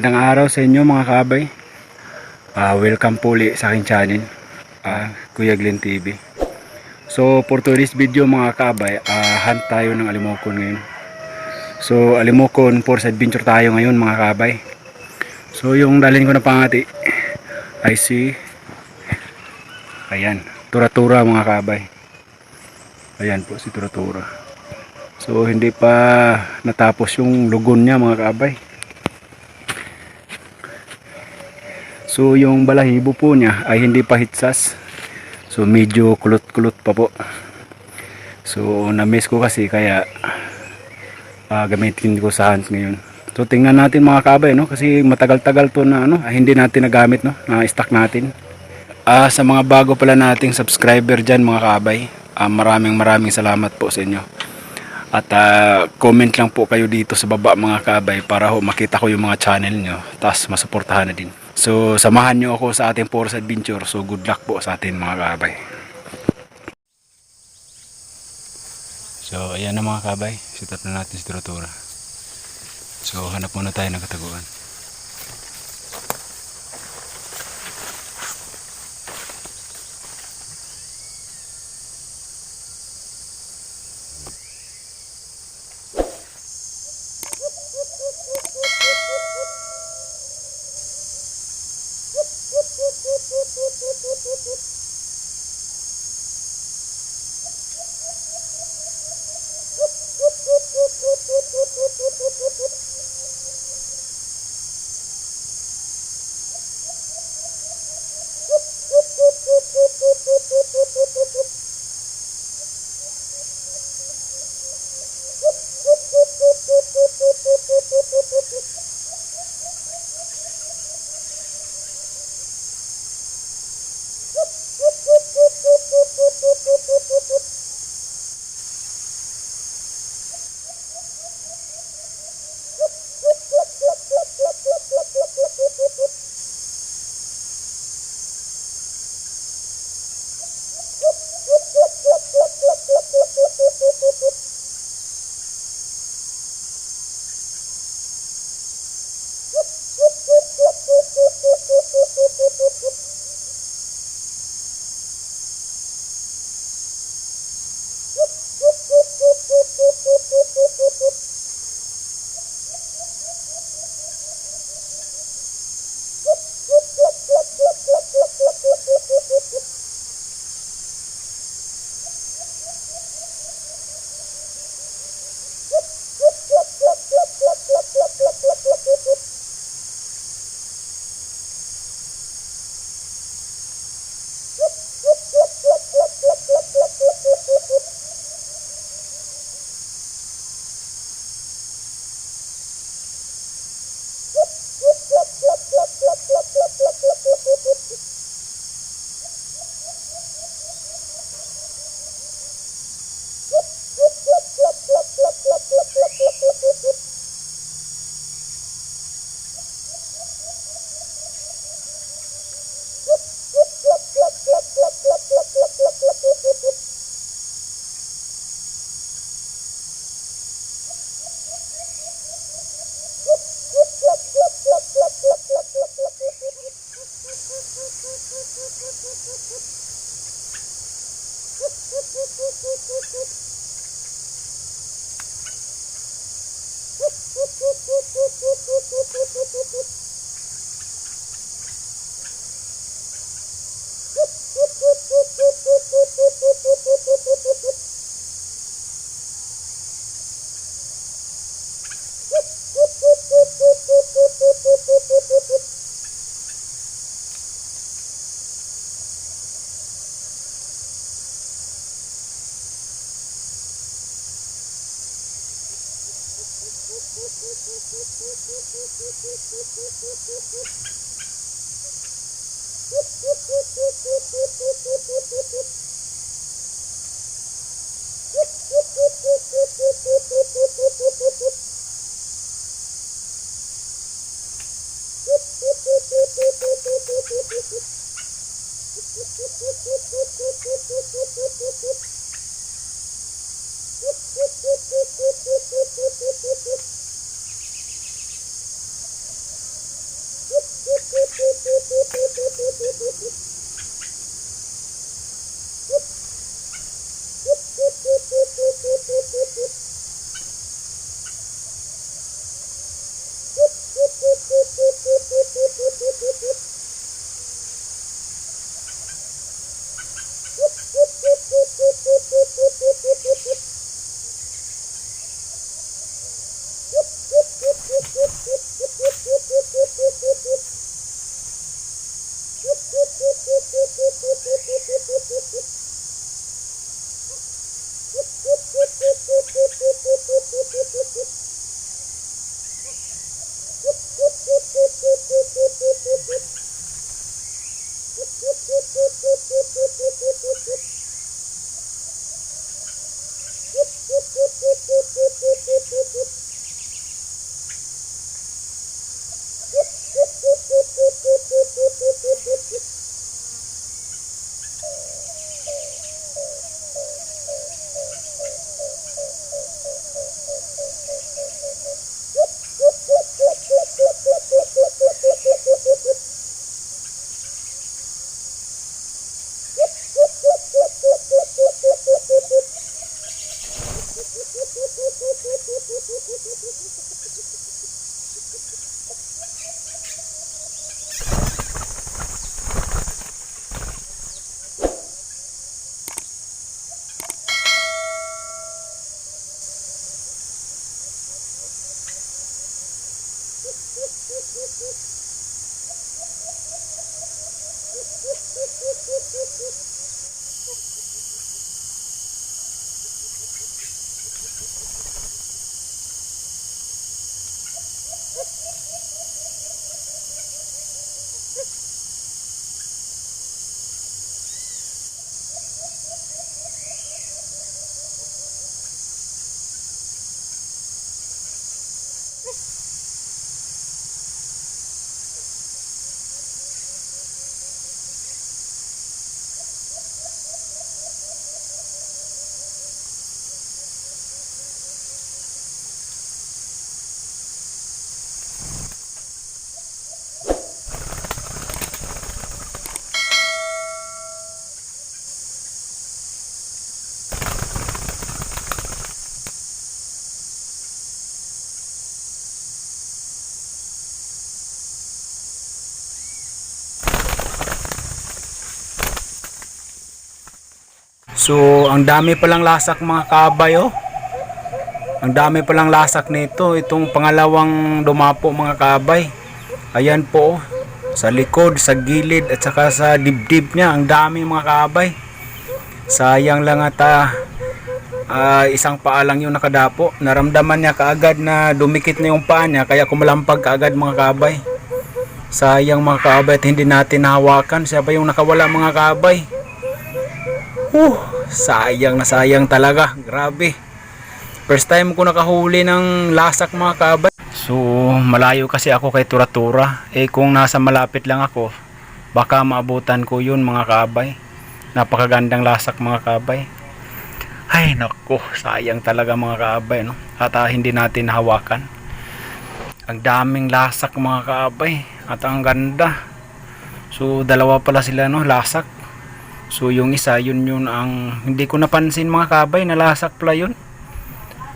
Magandang araw sa inyo mga kabay. Ah, welcome po ulit sa aking channel, ah, Kuya Glenn TV. So for today's video mga kabay, ah, hunt tayo ng alimokon ngayon. So alimokon for adventure tayo ngayon mga kabay. So yung dalhin ko na pangati ay si Ayan, tura-tura mga kabay. Ayan po si tura-tura. So hindi pa natapos yung lugon niya mga kabay. So yung balahibo po niya ay hindi pa hitsas. So medyo kulot-kulot pa po. So na-miss ko kasi kaya ah, gamitin ko sa hands ngayon. So tingnan natin mga kabay no kasi matagal-tagal to na ano, ah, hindi natin nagamit no, na stock natin. Ah sa mga bago pala nating subscriber diyan mga kabay, ah, maraming maraming salamat po sa inyo. At ah, comment lang po kayo dito sa baba mga kabay para ho makita ko yung mga channel nyo. Tapos masuportahan na din. So samahan nyo ako sa ating Forest Adventure. So good luck po sa atin mga kabay. So ayan na mga kabay. Sitat na natin si Turutura. So hanap muna tayo ng kataguan. Thank you. So, ang dami palang lasak mga kabay oh. Ang dami palang lasak nito. Itong pangalawang dumapo mga kabay. Ayan po oh. Sa likod, sa gilid at saka sa dibdib niya. Ang dami mga kabay. Sayang lang at ah, ah, isang paa lang yung nakadapo. Naramdaman niya kaagad na dumikit na yung paa niya kaya kumalampag kaagad mga kabay. Sayang mga kabay at hindi natin nahawakan. Siya pa yung nakawala mga kabay. Uh, sayang na sayang talaga. Grabe. First time ko nakahuli ng lasak mga kabay. So, malayo kasi ako kay Tura-Tura. Eh kung nasa malapit lang ako, baka maabutan ko yun mga kabay. Napakagandang lasak mga kabay. Ay nako, sayang talaga mga kabay. No? At ah, hindi natin hawakan. Ang daming lasak mga kabay. At ang ganda. So, dalawa pala sila no, lasak. So yung isa, yun yun ang hindi ko napansin mga kabay, nalasak pala yun.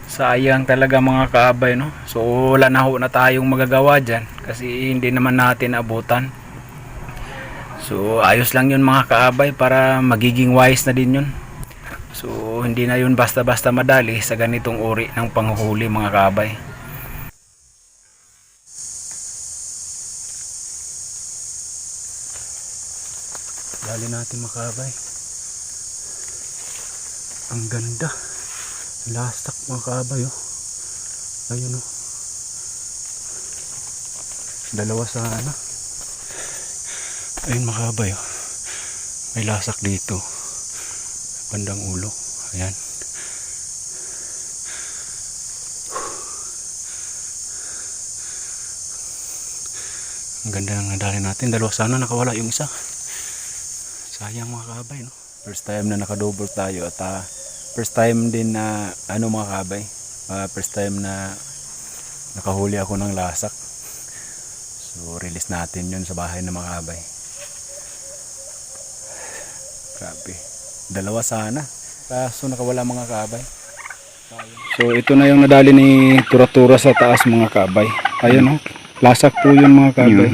Sayang talaga mga kabay no. So wala na ho na tayong magagawa dyan kasi hindi naman natin abutan. So ayos lang yun mga kaabay para magiging wise na din yun. So hindi na yun basta-basta madali sa ganitong uri ng panghuhuli mga kaabay. Dali natin mga kaabay. Ang ganda. Lastak mga kaabay oh. Ayun oh. Dalawa sana. Ayun mga kaabay oh. May lasak dito. Bandang ulo. Ayan. Ang ganda ng nadali natin. Dalawa sana nakawala yung isa. Sayang mga kabay, no? First time na nakadouble tayo at ah, first time din na ano mga kabay, ah, first time na nakahuli ako ng lasak. So release natin yun sa bahay ng mga kabay. Grabe. Dalawa sana. Kaso nakawala mga kabay. So ito na yung nadali ni Tura-Tura sa taas mga kabay. Ayun oh. Lasak po yun mga kabay.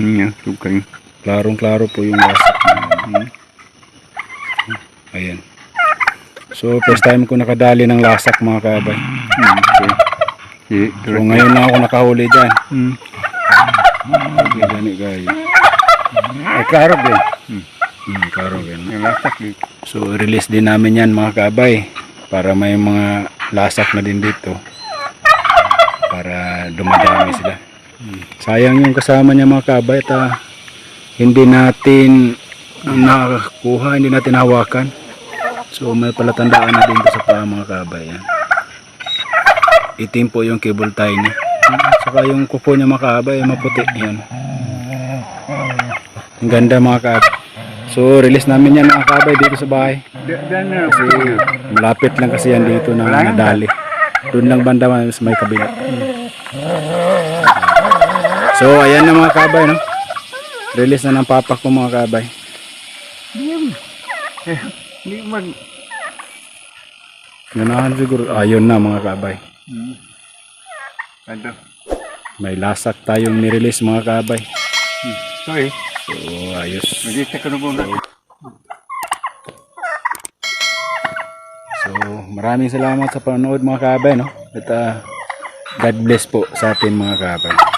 Klarong klaro po yung lasak. Mm. Ayan. So, first time ko nakadali ng lasak mga kabay. So, ngayon lang ako nakahuli dyan. Okay, gani kayo. Ay, klaro din. Hmm, klaro din. So, release din namin yan mga kabay. Para may mga lasak na din dito. Para dumadami sila. Sayang yung kasama niya mga kabay at ah, hindi natin nakakuha, hindi natin hawakan. So may palatandaan na din sa paa mga kabay. Yan. Itim po yung cable tie niya. At saka yung kupo niya mga kabay, maputi. Yan. Ang ganda mga kabay. So release namin yan mga kabay dito sa bahay. Kasi malapit lang kasi yan dito na nadali. Doon lang banda may kabila. So ayan na mga kabay no. Release na ng papa ko mga kabay. Hindi mag... Ganahan siguro. Ayun na mga kabay. Ano? May lasak tayong nirelease mga kabay. Sorry. So ayos. Mag-isa ka na muna. So maraming salamat sa panonood mga kabay no. At ah, God bless po sa atin mga kabay.